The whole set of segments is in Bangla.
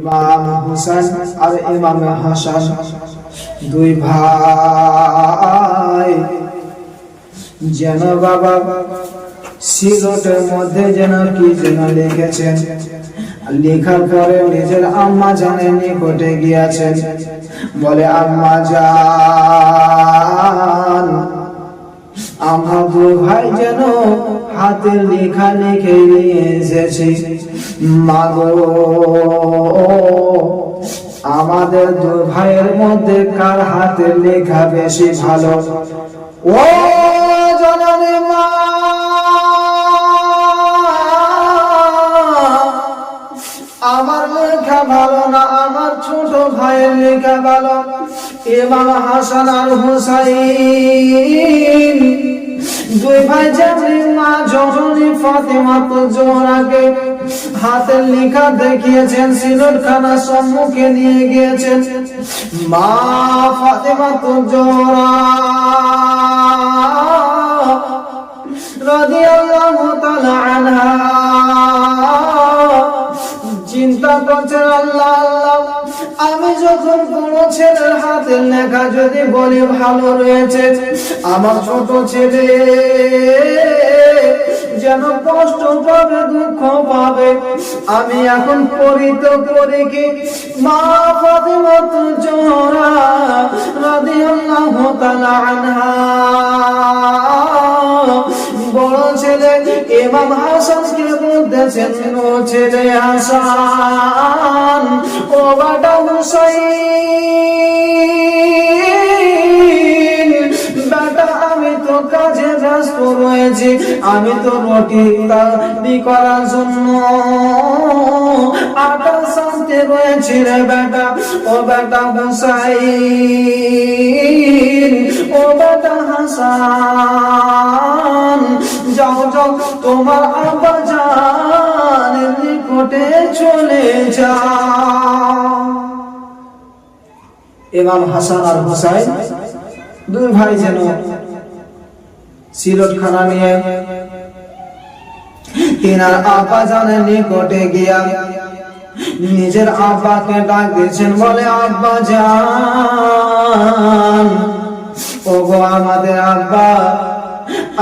ইমাম হুসেন আর ইমাম হাসান, দুই ভাই। যেন বাবা সিলটের মধ্যে যেন কি যেন লিখেছেন। লেখার পরে নিজের আম্মা জানের নিকটে গিয়েছেন। বলে, আম্মা জান, আমার দুই ভাই যেন হাতে লেখা লিখে নিয়ে এসেছি। আমাদের দুই ভাইয়ের মধ্যে কার হাতে লেখা বেশি ভালো? ও জননী মা, আমার লেখা ভালো না, আমার ছোট ভাইয়ের লেখা ভালো। ইমাম হাসান আর হুসাইন, দুই ভাই যেমনি মা, জননী ফাতেমা তো জোহরাকে হাতের লেখা দেখিয়েছেন সিলট খানা সম্মুখে নিয়ে গিয়েছেন। মা ফাতেমা তো আনহা। চিন্তা করছেন, আল্লাহ আল্লাহ, আমি যখন কোন ছেলের হাতের লেখা যদি বলি ভালো রয়েছে, আমার ছোট ছেলে যেন কষ্ট পাবে দুঃখ পাবে, আমি এখন করি তো করি কি? মা বড় ছেলে ইমাম হাসানকে বলতেছেন, ও ছেলে হাসান, ও বাটা ব্যস্ত রয়েছি আমি তো রুটি করার জন্য। আটা রয়েছে রে বেটা, ও বেটা হুসাইন, ও বেটা হাসান। যাও যাও, তোমার আব্বা নিকটে চলে যা। ইমাম হাসান আর হুসাইন, দুই ভাই যেন সিলট খানা নিয়ে। তিনার আব্বা জানের নিকটে গিয়া। নিজের আব্বাকে ডাক দিয়েছেন বলে, আব্বা জান, ওগো আমাদের আব্বা,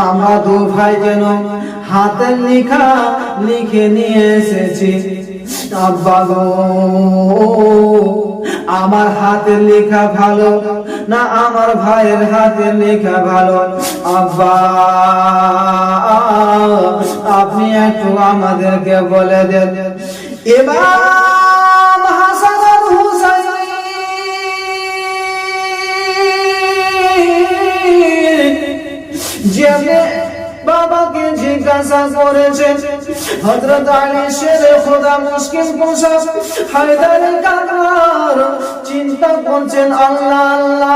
আমরা দু ভাই যেন হাতের লেখা লিখে নিয়ে এসেছি। আব্বা গো, আমার হাতের লেখা ভালো না আমার ভাইয়ের হাতের লেখা ভালো। আব্বা, আপনি একটু আমাদেরকে বলে দেন। এবার যেমনে বাবাকে জিজ্ঞাসা করেছেন হযরত আলী শেরে খোদা মুশকিল পোষা হায়দার কাকার চিন্তা করছেন, আল্লাহ আল্লাহ।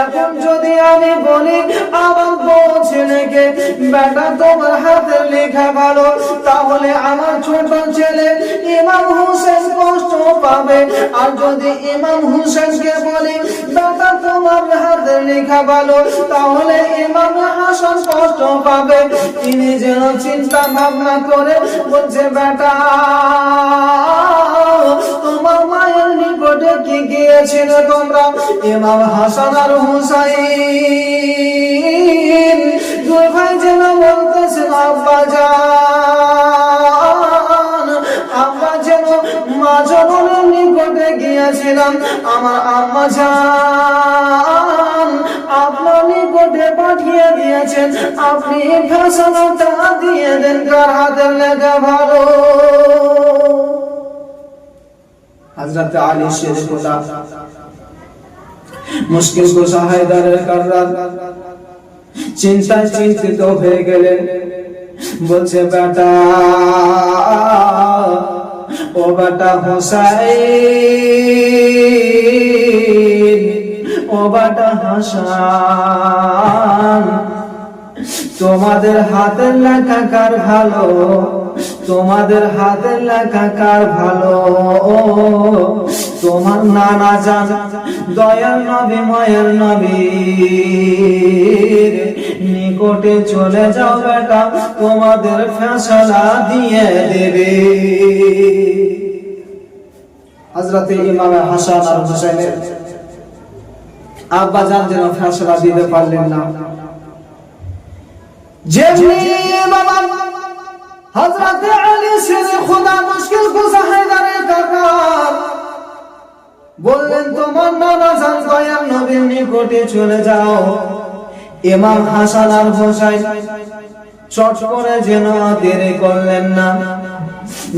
এখন যদি আমি বলি, আমার ছেলেকে বেটা তোমার হাতে লেখা ভালো। তাহলে আমার ছোট ছেলে ইমাম হোসেন কষ্ট পাবে। আর যদি ইমাম হোসেনকে বলি বেটা তোমার হাতে লেখা ভালো তাহলে ইমাম হাসান কষ্ট পাবে। তিনি যেন চিন্তা ভাবনা করে বলছে বেটা তোমার মায়ের নিকটে কি গিয়েছিল তোমরা? ইমাম হাসান আর হুসাইন। দুই ভাই যেন বলতেছেন আব্বা জান, আব্বা যেন মা জননের নিকটে গিয়েছিলাম। আমার আম্মা জান আপনার নিকটে পাঠিয়ে দিয়েছেন। আপনি ফেসলাটা দিয়ে দেন, কার হাতের লেখা ভালো? হযরত আলী শের খোদা মুশকিল কুশা হায়দারের কাররাত চিন্তায় চিন্তিত হয়ে গেলেন। বলছে, বেটা, ও বেটা হোসাইন, ও বেটা হাসান, তোমাদের হাতের লেখা কার ভালো? তোমাদের হাতের লেখা কার ভালো? তোমার নানা জান দয়ার নবী, মায়ের নবীর নিকটে চলে যাও বেটা, তোমাদের ফেসলা দিয়ে দেবে। হজরতে ইমাম হাসান আর আব্বা জান যেন ফেসলা দিতে পারলেন না। বাবা হযরত আলী শেরে খোদা মুশকিল কুসা হায়দারের কাকার বললেন, তোমার নানা জান দয়াল নবীর নিকটে চলে যাও। ইমাম হাসান আর হোসাইন চট করে যেন দেরি করলেন না।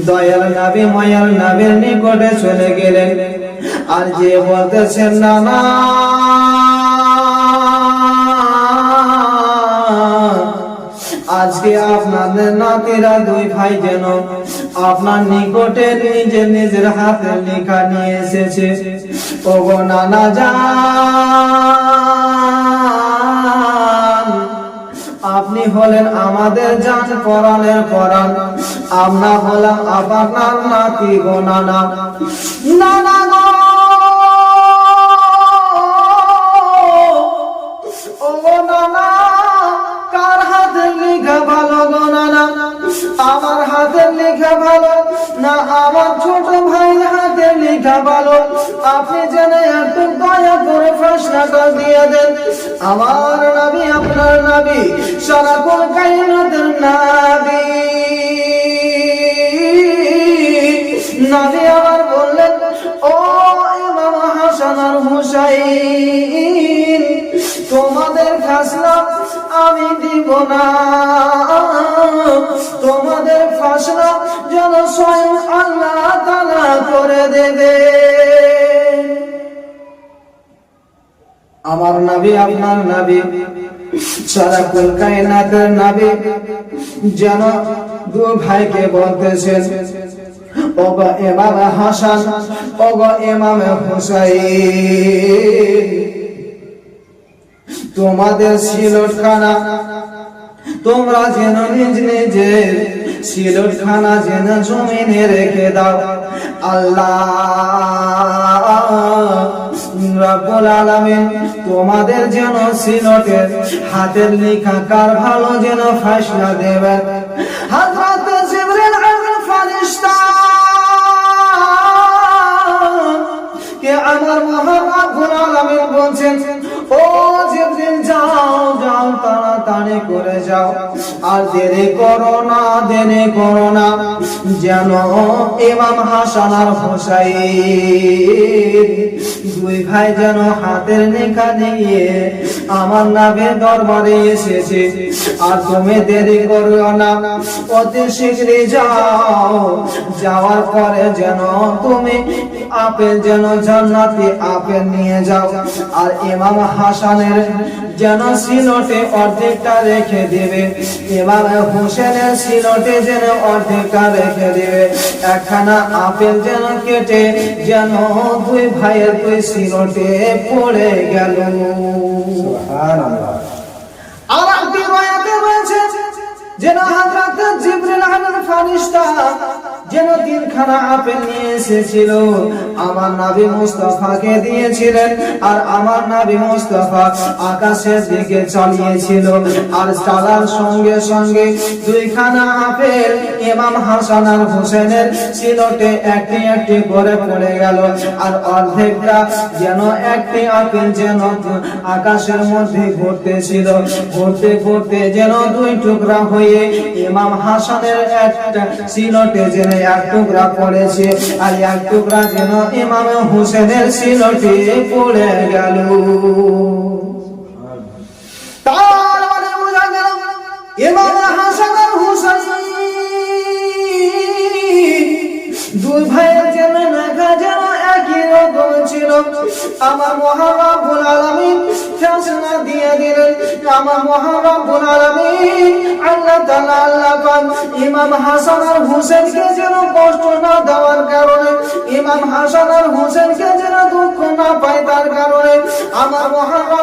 দয়াল নবী, মায়াল নবীর নিকটে চলে গেলেন। আর যে বলতেছেন নানা আজকে আপনাদের নাতিরা দুই ভাই যেন আপনার নিকটে নিজের নিজের হাতে লেখা নিয়ে এসেছে। ওগো নানা যান আপনি হলেন আমাদের জান পরাণের পরাণ আমরা হলাম আপনার নাতি গো নানা। নানা গো আমার হাতের লেখা ভালো, না আমার ছোট ভাইয়ের হাতের লেখা ভালো। আপনি যেন একটু দয়া করে প্রশ্নটা দিয়ে দেন। আমার নাবি, আপনার নাবি, সারা কোন কায়নাতের নাবি। নাবি আমার বললেন, ও ইমাম হাসান আর হুসাইন, তোমাদের ফাসলা আমি দিব না। তোমাদের ফাসলা যেন স্বয়ং আল্লাহ তালা করে দেবে। আমার নাবি, আপনার নাবি, সারা কুল কায়নাতের নাবি যেন দু ভাইকে বলতেছেন, ওগো ইমাম হাসান, ওগো ইমাম হুসাইন। তোমাদের সিলট খানা। তোমরা যেন নিজ নিজের খানা যেন জমিনে রেখে দাও। আল্লাহ তোমাদের যেন সিলটের হাতের লেখা কার ভালো যেন ফাইসলা দেবেন। আমার আলামিন বলছেন, ও জিবরিল যাও যাও তাড়াতাড়ি করে যাও। আর দেরি করো না, দেরি করো না। যেন ইমাম হাসান আর হুসাইন দুই ভাই যেন হাতের লেখা দিয়ে আমার নামে দরবারে এসেছে। আর তুমি দেরি করো না, অতি শীঘ্রই যাও। যাওয়ার পরে যেন তুমি আপেল যেন জান্নাতি আপেল নিয়ে যাও। আর ইমাম হাসানের যেন সিলটে অর্ধেকটা রেখে দিবে। এবার হোসেনের সিলটে যেন অর্ধেকটা রেখে দিবে। একখানা আপেল যেন কেটে যেন দুই ভাইয়ের দুই সিলটে পড়ে গেল। আর যেন হযরত জিবরিল আলাইহিস ফারিস্তা যেন তিনখানা আপেল নিয়ে এসেছিল। আমার নবী মুস্তাফাকে দিয়েছিলেন আর আমার নবী মুস্তাফা আকাশের দিকে চালিয়েছিল আর চালার সঙ্গে সঙ্গে দুইখানা আপেল ইমাম হাসান আর হোসেনের সিলটে একটি একটি করে পড়ে গেল আর অর্ধেকটা যেন একটি আপেল যেন আকাশের মধ্যে ঘুরতেছিল ঘুরতে ঘুরতে যেন দুই টুকরা হয়ে ইমাম হাসানের সিলটে যেন এক টুকরা পড়েছে, আর এক টুকরা যেন ইমাম হোসেনের সিলটে পড়ে গেল। মানে দুই ভাইয়ের আমার মহারাবুল আলামিন ফেসলা দিয়ে দিলেন। আমার মহারাবুল আলামিন আল্লাহ তাআলা আল্লাহ পাক ইমাম হাসান আর হোসেনকে যেন কষ্ট না দেওয়ার কারণে, ইমাম হাসান আর হোসেনকে যেন দুঃখ না পায় তার কারণে, আমার মহারাবুল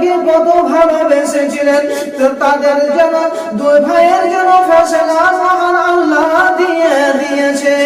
তাদেরকে কত ভালোবেসেছিলেন তো তাদের জন্য দুই ভাইয়ের যেন ফসলা মহান আল্লাহ দিয়ে দিয়েছে।